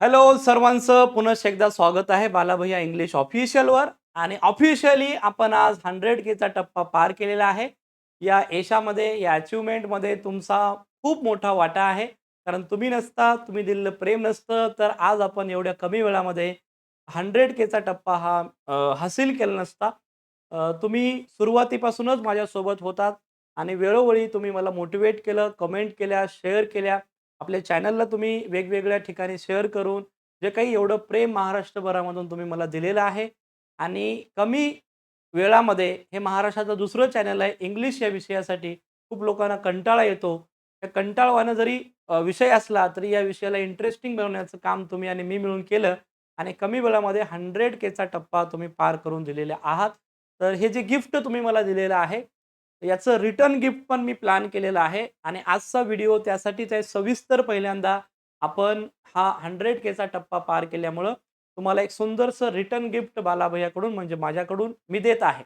Hello सर्वांचं. पुनश्च एकदा स्वागत आहे बालाभैया इंग्लिश ऑफिशियलवर आणि ऑफिशियली आपण आज हंड्रेड केचा टप्पा पार केलेला आहे. या यशामध्ये या अचिव्हमेंटमध्ये तुमचा खूप मोठा वाटा आहे. कारण तुम्ही नसता तुम्ही दिलेलं प्रेम नसतं. तर आज आपण एवढ्या कमी वेळामध्ये हंड्रेड केचा टप्पा हा हासिल केला नसता. तुम्ही सुरुवातीपासूनच माझ्यासोबत होतात. आणि वेळोवेळी तुम्ही मला मोटिवेट केलं कमेंट केल्या शेअर केल्या. आपल्या चॅनलला तुम्ही वेगवेगळ्या ठिकाणी शेअर करून जे काही एवढं प्रेम महाराष्ट्रभरामधून तुम्ही मला दिलेलं आहे आणि कमी वेळामध्ये हे महाराष्ट्राचं दुसरं चॅनल आहे इंग्लिश या विषयासाठी खूप लोकांना कंटाळा येतो. त्या कंटाळवानं जरी विषय असला तरी या विषयाला इंटरेस्टिंग बनवण्याचं काम तुम्ही आणि मी मिळून केलं आणि कमी वेळामध्ये हंड्रेड केचा टप्पा तुम्ही पार करून दिलेले आहात. तर हे जे गिफ्ट तुम्ही मला दिलेलं आहे याचं रिटर्न गिफ्ट पण मी प्लॅन केलेलं आहे. आणि आजचा व्हिडिओ त्यासाठीच आहे सविस्तर पहिल्यांदा आपण हा हंड्रेड केचा टप्पा पार केल्यामुळं तुम्हाला एक सुंदरसं रिटर्न गिफ्ट बालाभैयाकडून म्हणजे माझ्याकडून मी देत आहे.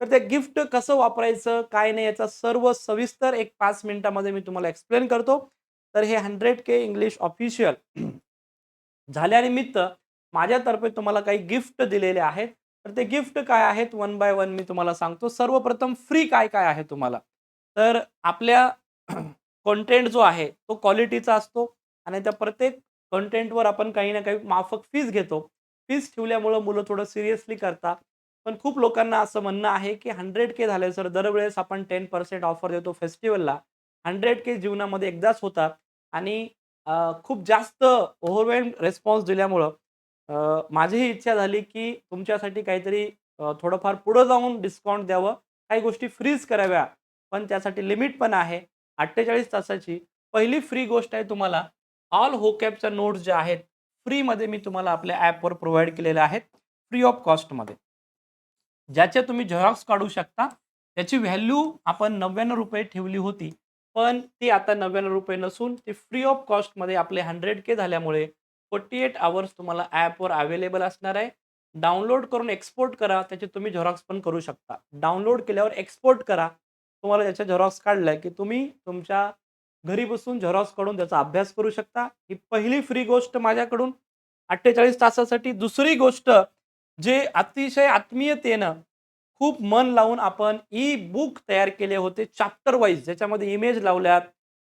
तर ते गिफ्ट कसं वापरायचं काय नाही याचा सर्व सविस्तर एक पाच मिनिटामध्ये मी तुम्हाला एक्सप्लेन करतो. तर हे हंड्रेड के इंग्लिश ऑफिशियल झाल्यानिमित्त माझ्यातर्फे तुम्हाला काही गिफ्ट दिलेले आहेत. तर ते गिफ्ट काय आहेत? वन बाय वन मी तुम्हाला सांगतो. सर्वप्रथम फ्री काय काय आहे तुम्हाला? तर आपल्या कंटेंट जो आहे तो क्वालिटीचा असतो आणि त्या प्रत्येक कंटेंटवर आपण काही ना काही माफक फीज घेतो. फीज ठेवल्यामुळं मुलं थोडं सिरियसली करतात. पण खूप लोकांना असं म्हणणं आहे की हंड्रेड के झाले सर दरवेळेस आपण टेन पर्सेंट ऑफर देतो फेस्टिवलला हंड्रेड के जीवनामध्ये एकदाच होतात आणि खूप जास्त ओव्हरवेल्म रेस्पॉन्स दिल्यामुळं अ, माझीही इच्छा झाली की तुमच्यासाठी काहीतरी अ, थोडंफार पुढं जाऊन डिस्काउंट द्यावं. काही गोष्टी फ्रीज कराव्या पण त्यासाठी लिमिट पण आहे अठ्ठेचाळीस तासाची. पहिली फ्री गोष्ट आहे तुम्हाला ऑल होकॅपच्या नोट्स ज्या आहेत फ्रीमध्ये मी तुम्हाला आपल्या ॲपवर प्रोव्हाइड केलेल्या आहेत फ्री ऑफ कॉस्टमध्ये ज्याचे तुम्ही झेरॉक्स काढू शकता त्याची व्हॅल्यू आपण नव्याण्णव रुपये ठेवली होती पण ती आता नव्याण्णव रुपये नसून ती फ्री ऑफ कॉस्टमध्ये आपले हंड्रेड के झाल्यामुळे फोर्टी एट आवर्स तुम्हाला ॲपवर अवेलेबल असणार आहे. डाउनलोड करून एक्सपोर्ट करा त्याचे तुम्ही झेरॉक्स पण करू शकता. डाउनलोड केल्यावर एक्सपोर्ट करा. तुम्हाला त्याच्या झेरॉक्स काढलाय की तुम्ही तुमच्या घरी बसून झेरॉक्स काढून त्याचा अभ्यास करू शकता. ही पहिली फ्री गोष्ट माझ्याकडून अठ्ठेचाळीस तासासाठी दुसरी गोष्ट जे अतिशय आत्मीयतेनं खूप मन लावून आपण ई बुक तयार केले होते चॅप्टर वाईज ज्याच्यामध्ये इमेज लावल्यात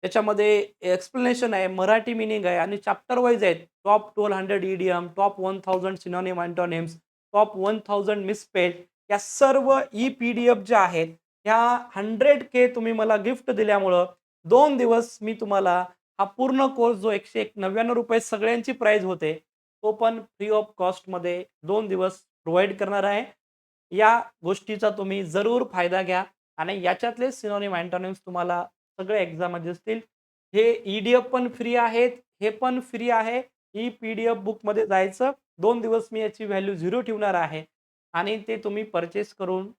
त्याच्यामध्ये एक्सप्लेनेशन आहे मराठी मिनिंग आहे आणि चॅप्टर वाईज आहेत. Top twelve hundred EDM top one thousand synonym antonyms top one thousand misspelled या सर्व ई पी डी एफ ज्या आहेत ह्या हंड्रेड के तुम्ही मला गिफ्ट दिल्यामुळं दोन दिवस मी तुम्हाला हा पूर्ण कोर्स जो एकशे एक नव्याण्णव रुपये सगळ्यांची प्राईज होते तो पण फ्री ऑफ कॉस्टमध्ये दोन दिवस प्रोव्हाइड करणार आहे. या गोष्टीचा तुम्ही जरूर फायदा घ्या आणि याच्यातले सिनॉनिम अँटॉनिम्स तुम्हाला सगळे एक्झाममध्ये असतील. हे ई डी एफ पण फ्री आहेत. हे पण फ्री आहे. ई पी डी एफ बुकमध्ये जायचं. दोन दिवस मी याची व्हॅल्यू झिरो ठेवणार आहे. आणि ते तुम्ही परचेस करून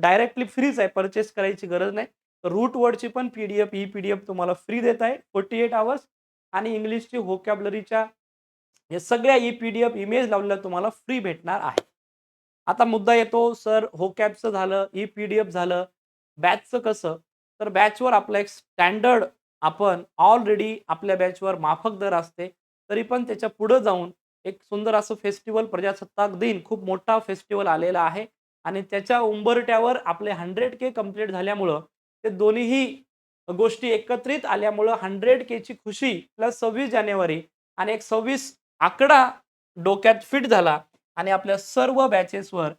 डायरेक्टली फ्रीच आहे. परचेस करायची गरज नाही. रूट वर्डची पण P D F E P D F तुम्हाला फ्री देत आहे. फोर्टी एट आवर्स आणि इंग्लिशची व्होकॅबलरीच्या हे सगळ्या E P D F image लावलेल्या तुम्हाला फ्री भेटणार आहे. आता मुद्दा येतो सर होकॅबचं झालं ई पी डी एफ झालं. बॅचचं कसं? तर बॅचवर आपलं एक स्टँडर्ड आपण ऑलरेडी आपल्या बॅचवर माफक दर असते तरी पण त्याच्या पुढं जाऊन एक सुंदर असं फेस्टिवल प्रजासत्ताक दिन खूप मोठा फेस्टिवल आलेला आहे. आणि त्याच्या उंबरट्यावर आपले हंड्रेड के कंप्लीट झाल्यामुळं ते दोन्हीही गोष्टी एकत्रित आल्यामुळं हंड्रेड केची खुशी प्लस सव्वीस जानेवारी आणि एक सव्वीस आकडा डोक्यात फिट झाला. आणि आपल्या सर्व बॅचेसवर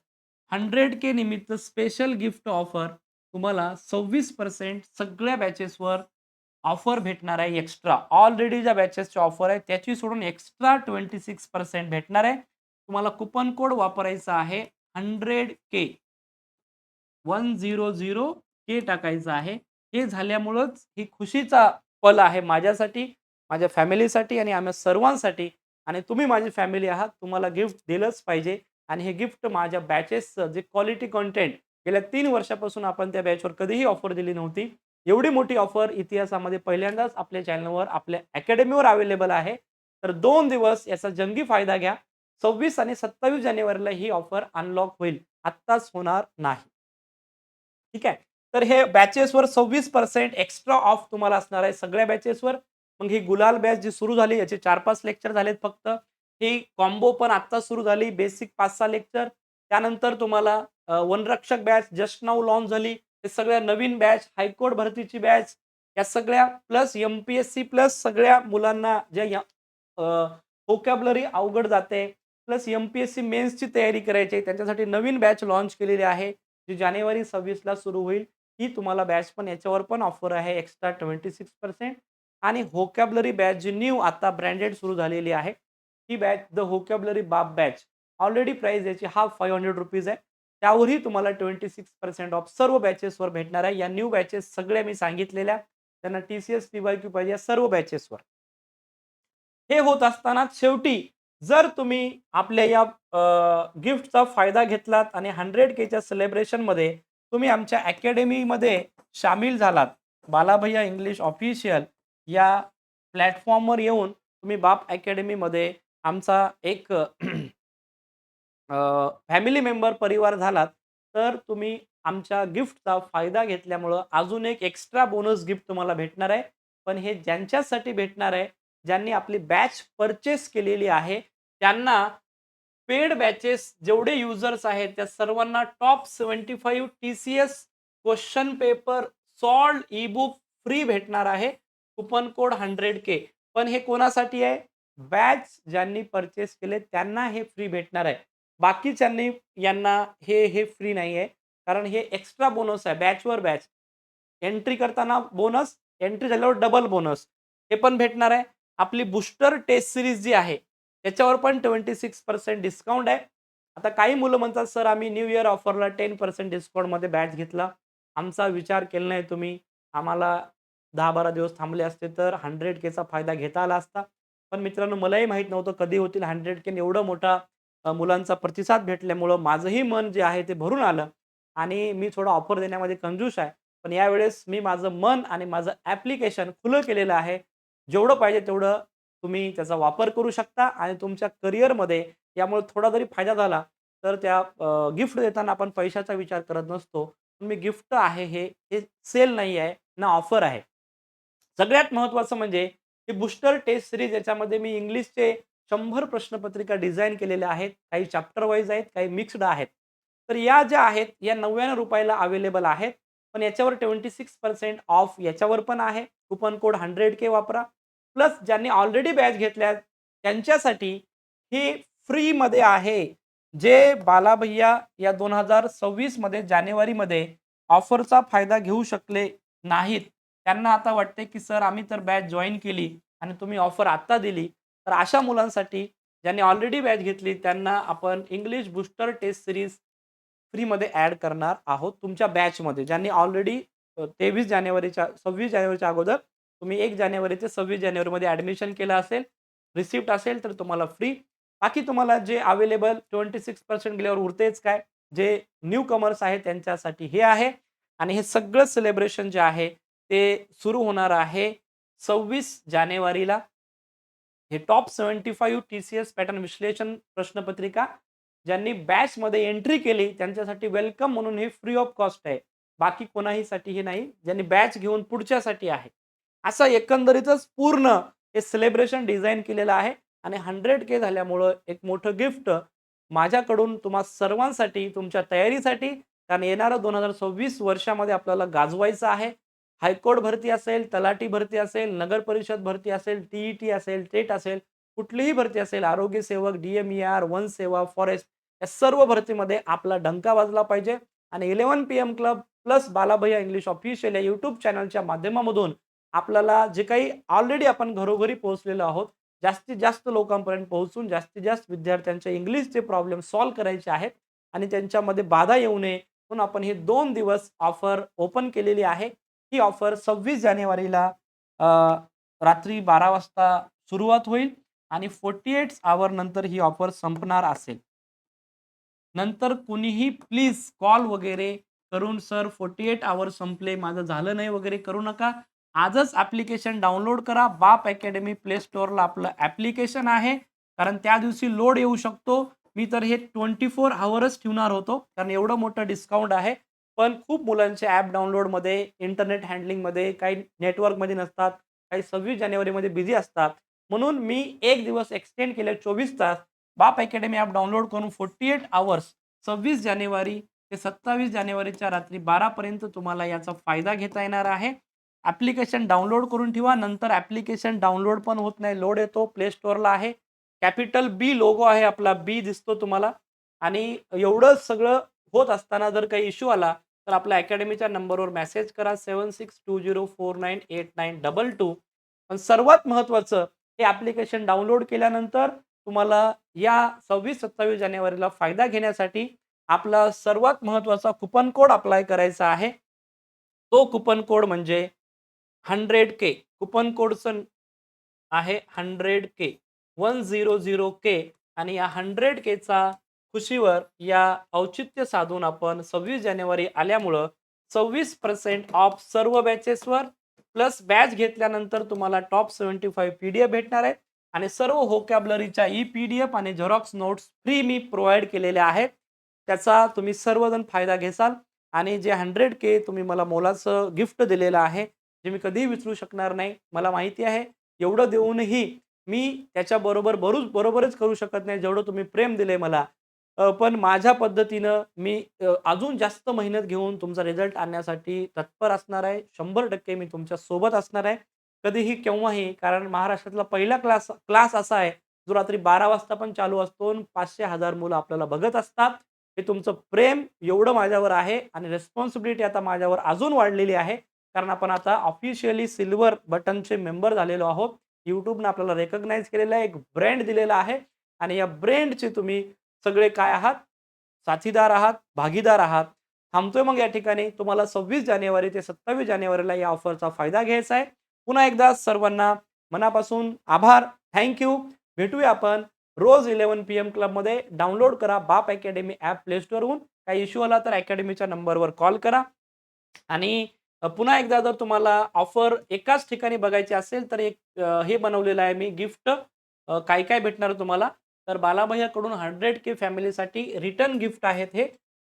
हंड्रेड के निमित्त स्पेशल गिफ्ट ऑफर तुम्हाला सव्वीस पर्सेंट सगळ्या बॅचेसवर ऑफर भेटणार आहे एक्स्ट्रा ऑलरेडी ज्या बॅचेसची ऑफर आहे त्याची सोडून एक्स्ट्रा ट्वेंटी सिक्स पर्सेंट भेटणार आहे. तुम्हाला कुपन कोड वापरायचा आहे hundred K one zero zero K टाकायचं आहे. हे झाल्यामुळंच ही खुशीचा पल आहे माझ्यासाठी माझ्या फॅमिलीसाठी आणि आम्ही सर्वांसाठी. आणि तुम्ही माझी फॅमिली आहात तुम्हाला गिफ्ट दिलंच पाहिजे. आणि हे गिफ्ट माझ्या बॅचेसचं जे क्वालिटी कॉन्टेंट गेल्या तीन वर्षापासून आपण त्या बॅचवर कधीही ऑफर दिली नव्हती. एवढी मोठी ऑफर इतिहासामध्ये पहिल्यांदाच आपल्या चॅनलवर आपल्या अकॅडमीवर अवेलेबल आहे. तर दोन दिवस याचा जंगी फायदा घ्या. सव्वीस आणि सत्तावीस जानेवारीला ही ऑफर अनलॉक होईल. आत्ताच होणार नाही. ठीक आहे? तर हे बॅचेसवर सव्वीस पर्सेंट एक्स्ट्रा ऑफ तुम्हाला असणार आहे सगळ्या बॅचेसवर मग ही गुलाल बॅच जी सुरू झाली याचे चार पाच लेक्चर झालेत फक्त. ही कॉम्बो पण आत्ता सुरू झाली बेसिक पाच सहा लेक्चर त्यानंतर तुम्हाला वनरक्षक बॅच जस्ट नाऊ लॉन्च झाली. हे सगळ्या नवीन बॅच हायकोर्ट भरतीची बॅच या सगळ्या plus M P S C plus सगळ्या मुलांना ज्या होकॅबलरी अवघड जाते plus M P S C मेन्सची तयारी करायची आहे त्यांच्यासाठी नवीन बॅच लॉन्च केलेली आहे जी जानेवारी सव्वीसला सुरू होईल. ही तुम्हाला बॅच पण याच्यावर पण ऑफर आहे एक्स्ट्रा ट्वेंटी सिक्स पर्सेंट आणि होकॅबलरी बॅच जी न्यू आता ब्रँडेड सुरू झालेली आहे ही बॅच द होकॅबलरी बाप बॅच. ऑलरेडी प्राईस याची हाफ फाईव्ह हंड्रेड रुपीज आहे. त्यावरही तुम्हाला ट्वेंटी सिक्स पर्सेंट ऑफ सर्व बॅचेसवर भेटणार आहे. या न्यू बॅचेस सगळ्या मी सांगितलेल्या. त्यांना T C S T Y Q पाहिजे या सर्व बॅचेसवर हे होत असताना शेवटी जर तुम्ही आपल्या या गिफ्टचा फायदा घेतलात आणि हंड्रेड केच्या सेलिब्रेशनमध्ये तुम्ही आमच्या अकॅडमीमध्ये सामील झालात. बालाभैया इंग्लिश ऑफिशियल या प्लॅटफॉर्मवर येऊन तुम्ही बाप अकॅडमीमध्ये आमचा एक फॅमिली मेंबर परिवार झालात तर तुम्ही आमच्या गिफ्टचा फायदा घेतल्यामुळं अजून एक एक्स्ट्रा बोनस गिफ्ट तुम्हाला भेटणार आहे. पण हे ज्यांच्यासाठी भेटणार आहे ज्यांनी आपली बॅच परचेस केलेली आहे त्यांना पेड बॅचेस जेवढे युजर्स आहेत त्या सर्वांना top seventy five T C S question paper solved e book free भेटणार आहे. कुपन कोड हंड्रेड के पण हे कोणासाठी आहे? बॅच ज्यांनी परचेस केले त्यांना हे फ्री भेटणार आहे. बाकीच्यांनी यांना हे हे फ्री नाही आहे कारण हे एक्स्ट्रा बोनस आहे बॅचवर बॅच एंट्री करताना बोनस एंट्री झाल्यावर डबल बोनस हे पण भेटणार आहे. आपली बुस्टर टेस्ट सिरीज जी आहे त्याच्यावर पण ट्वेंटी सिक्स पर्सेंट डिस्काउंट आहे. आता काही मुलं म्हणतात सर आम्ही न्यू इयर ऑफरला टेन पर्सेंट डिस्काउंटमध्ये बॅच घेतला. आमचा विचार केला नाही तुम्ही. आम्हाला दहा बारा दिवस थांबले असते तर हंड्रेड केचा फायदा घेता आला असता. पण मित्रांनो मलाही माहीत नव्हतं कधी होतील हंड्रेड केन एवढं मोठा मुलांचा प्रतिसाद भेटल्यामुळं माझंही मन जे आहे ते भरून आलं आणि मी थोडं ऑफर देण्यामध्ये कंजूस आहे. पण यावेळेस मी माझं मन आणि माझं ॲप्लिकेशन खुलं केलेलं आहे. जेवढं पाहिजे तेवढं तुम्ही त्याचा वापर करू शकता आणि तुमच्या करिअरमध्ये यामुळे थोडा जरी फायदा झाला तर त्या गिफ्ट देताना आपण पैशाचा विचार करत नसतो. पण मी गिफ्ट आहे हे हे सेल नाही आहे ना ऑफर आहे. सगळ्यात महत्त्वाचं म्हणजे ही बुस्टर टेस्ट सिरीज याच्यामध्ये मी इंग्लिशचे शंभर प्रश्नपत्रिका डिझाईन केलेल्या आहेत काही चॅप्टर वाईज आहेत काही मिक्स्ड आहेत. तर या ज्या आहेत या नव्याण्णव रुपयाला अवेलेबल आहेत. पण याच्यावर ट्वेंटी सिक्स पर्सेंट ऑफ याच्यावर पण आहे. कुपन कोड हंड्रेड के वापरा. प्लस ज्यांनी ऑलरेडी बॅच घेतल्या त्यांच्यासाठी ही फ्रीमध्ये आहे. जे बालाभैया या दोन हजार सव्वीसमध्ये जानेवारीमध्ये ऑफरचा फायदा घेऊ शकले नाहीत. त्यांना आता वाटते की सर आम्ही तर बॅच जॉईन केली आणि तुम्ही ऑफर आत्ता दिली. तर अशा मुलांसाठी ज्यांनी ऑलरेडी बॅच घेतली त्यांना आपण इंग्लिश बुस्टर टेस्ट सिरीज फ्रीमध्ये ॲड करणार आहोत तुमच्या बॅचमध्ये ज्यांनी ऑलरेडी तेवीस जानेवारीच्या सव्वीस जानेवारीच्या अगोदर तुम्ही एक जानेवारी ते सव्वीस जानेवारीमध्ये ॲडमिशन केलं असेल रिसिप्ट असेल तर तुम्हाला फ्री बाकी तुम्हाला जे अवेलेबल ट्वेंटी सिक्स पर्सेंट गेल्यावर उरतेच काय? जे न्यू कमर्स आहे त्यांच्यासाठी हे आहे. आणि हे सगळं सेलिब्रेशन जे आहे ते सुरू होणार आहे सव्वीस जानेवारीला. हे top seventy five T C S pattern विश्लेषण प्रश्नपत्रिका ज्यांनी बॅचमध्ये एंट्री केली त्यांच्यासाठी वेलकम म्हणून हे फ्री ऑफ कॉस्ट आहे. बाकी कोणाहीसाठी हे नाही ज्यांनी बॅच घेऊन पुढच्यासाठी आहे. असं एकंदरीतच पूर्ण हे सेलिब्रेशन डिझाईन केलेलं आहे आणि हंड्रेड के झाल्यामुळं एक मोठं गिफ्ट माझ्याकडून तुम्हा सर्वांसाठी तुमच्या तयारीसाठी कारण येणारं दोन हजार सव्वीस वर्षामध्ये आपल्याला गाजवायचं आहे. हायकोर्ट भरती असेल तलाठी भरती असेल नगर परिषद भरती असेल टी ई टी असेल टेट असेल कुठलीही भरती असेल आरोग्य सेवक डी एम ई आर वन सेवा फॉरेस्ट या सर्व भरतीमध्ये आपला डंका वाजला पाहिजे. आणि eleven P M club plus Balabhaiya English official या यूट्यूब चॅनलच्या माध्यमामधून आपल्याला जे काही ऑलरेडी आपण घरोघरी पोहोचलेलो आहोत जास्तीत जास्त लोकांपर्यंत पोहोचून जास्तीत जास्त विद्यार्थ्यांचे इंग्लिशचे प्रॉब्लेम सॉल्व्ह करायचे आहेत. आणि त्यांच्यामध्ये बाधा येऊ नये म्हणून आपण हे दोन दिवस ऑफर ओपन केलेली आहे. ही ऑफर सव्वीस जानेवारीला रात्री बारा वाजता सुरुवात होईल आणि फोर्टी एट आवर नंतर ही ऑफर संपणार असेल. नंतर कुणीही प्लीज कॉल वगैरे करून सर फोर्टी एट आवर संपले माझं झालं नाही वगैरे करू नका. आजच ॲप्लिकेशन डाउनलोड करा. बाप अकॅडमी प्ले स्टोअरला आपलं ॲप्लिकेशन आहे. कारण त्या दिवशी लोड येऊ शकतो. मी तर हे ट्वेंटी फोर आवर्स ठेवणार होतो. कारण एवढं मोठं डिस्काउंट आहे. पण खूप मुलांचे ॲप डाउनलोडमध्ये इंटरनेट हँडलिंगमध्ये काही नेटवर्कमध्ये नसतात काही सव्वीस जानेवारीमध्ये बिझी असतात. म्हणून मी एक दिवस एक्सटेंड केले चोवीस तास. बाप अकॅडमी ॲप डाउनलोड करून फोर्टी एट आवर्स सव्वीस जानेवारी ते सत्तावीस जानेवारीच्या रात्री बारापर्यंत तुम्हाला याचा फायदा घेता येणार आहे. ॲप्लिकेशन डाउनलोड करून ठेवा नंतर ॲप्लिकेशन डाउनलोड पण होत नाही लोड येतो प्ले स्टोअरला आहे. कॅपिटल बी लोगो आहे आपला बी दिसतो तुम्हाला. आणि एवढं सगळं होत असताना जर काही इश्यू आला तर आपल्या अकॅडमीच्या नंबरवर मेसेज करा seven six two zero four nine eight nine double two. पण सर्वात महत्त्वाचं हे ॲप्लिकेशन डाउनलोड केल्यानंतर तुम्हाला या सव्वीस सत्तावीस जानेवारीला फायदा घेण्यासाठी आपला सर्वात महत्त्वाचा कुपन कोड अप्लाय करायचा आहे. तो कुपन कोड म्हणजे हंड्रेड के कुपन कोडचं आहे hundred K one zero zero K आणि या हंड्रेड केचा खुशीवर या औचित्य साधून आपण सव्वीस जानेवारी आल्यामुळं सव्वीस पर्सेंट ऑफ सर्व बॅचेसवर प्लस बॅच घेतल्यानंतर तुम्हाला top seventy five P D F भेटणार आहेत. आणि सर्व होकॅबलरीच्या ई पी डी एफ आणि झेरॉक्स नोट्स फ्री मी प्रोव्हाइड केलेल्या आहेत. त्याचा तुम्ही सर्वजण फायदा घेसाल. आणि जे हंड्रेड के तुम्ही मला मोलाचं गिफ्ट दिलेलं आहे जे मी कधीही विसरू शकणार नाही मला माहिती आहे. एवढं देऊनही मी त्याच्याबरोबर बरूच बरोबरच करू शकत नाही जेवढं तुम्ही प्रेम दिले मला. पण माझ्या पद्धतीनं मी अजून जास्त मेहनत घेऊन तुमचा रिझल्ट आणण्यासाठी तत्पर असणार आहे. शंभर टक्के मी तुमच्यासोबत असणार आहे. कधीही केव्हाही कारण महाराष्ट्रातला पहिला क्लास क्लास असा आहे जो रात्री बारा वाजता पण चालू असतो आणि पाचशे हजार मुलं आपल्याला बघत असतात. हे तुमचं प्रेम एवढं माझ्यावर आहे आणि रेस्पॉन्सिबिलिटी आता माझ्यावर अजून वाढलेली आहे. कारण आपण आता ऑफिशियली सिल्वर बटनचे मेंबर झालेलो आहोत. यूट्यूबनं आपल्याला रेकग्नाईज केलेलं आहे एक ब्रँड दिलेला आहे आणि या ब्रँडचे तुम्ही सगळे काय आहात? साथीदार आहात? भागीदार आहात? थांबतोय मग या ठिकाणी. तुम्हाला सव्वीस जानेवारी ते सत्तावीस जानेवारीला या ऑफरचा फायदा घ्यायचा आहे. पुन्हा एकदा सर्वांना मनापासून आभार. थँक्यू भेटूया आपण रोज इलेव्हन पी एम क्लबमध्ये डाउनलोड करा बाप अकॅडमी ॲप प्ले स्टोअरहून काही इश्यू आला तर अकॅडमीच्या नंबरवर कॉल करा. आणि पुन्हा एकदा जर तुम्हाला ऑफर एकाच ठिकाणी बघायची असेल तर एक हे बनवलेलं आहे मी गिफ्ट काय काय भेटणार तुम्हाला? तर बालाभैयाकडून हंड्रेड के फॅमिलीसाठी रिटर्न गिफ्ट आहेत हे.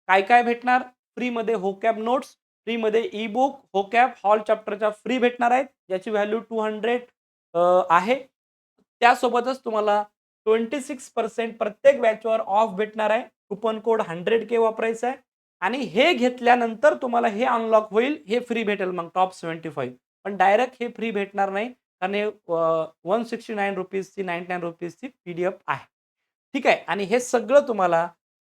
काय काय भेटणार? फ्रीमध्ये होकॅब नोट्स फ्रीमध्ये ई बुक होकॅब हॉल चॅप्टरच्या फ्री भेटणार आहेत. ज्याची व्हॅल्यू टू हंड्रेड आहे. त्यासोबतच तुम्हाला ट्वेंटी सिक्स पर्सेंट प्रत्येक बॅचवर ऑफ भेटणार आहे. कुपन कोड हंड्रेड के वापरायचं आहे. आणि हे घेतल्यानंतर तुम्हाला हे अनलॉक होईल. हे फ्री भेटेल मग टॉप सेवन्टी फाईव्ह पण डायरेक्ट हे फ्री भेटणार नाही. कारण हे वन सिक्स्टी नाईन रुपीजची नाईन्टी नाईन रुपीजची पी डी एफ आहे. ठीक आहे? आणि हे सगळं तुम्हाला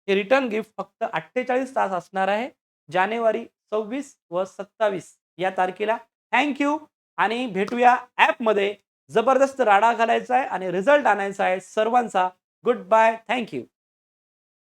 हे रिटर्न गिफ्ट फक्त अठ्ठेचाळीस तास असणार आहे. जानेवारी सव्वीस व सत्तावीस या तारखेला. थँक्यू आणि भेटूया ॲपमध्ये जबरदस्त राडा घालायचा आहे आणि रिझल्ट आणायचा आहे सर्वांचा. Good bye thank you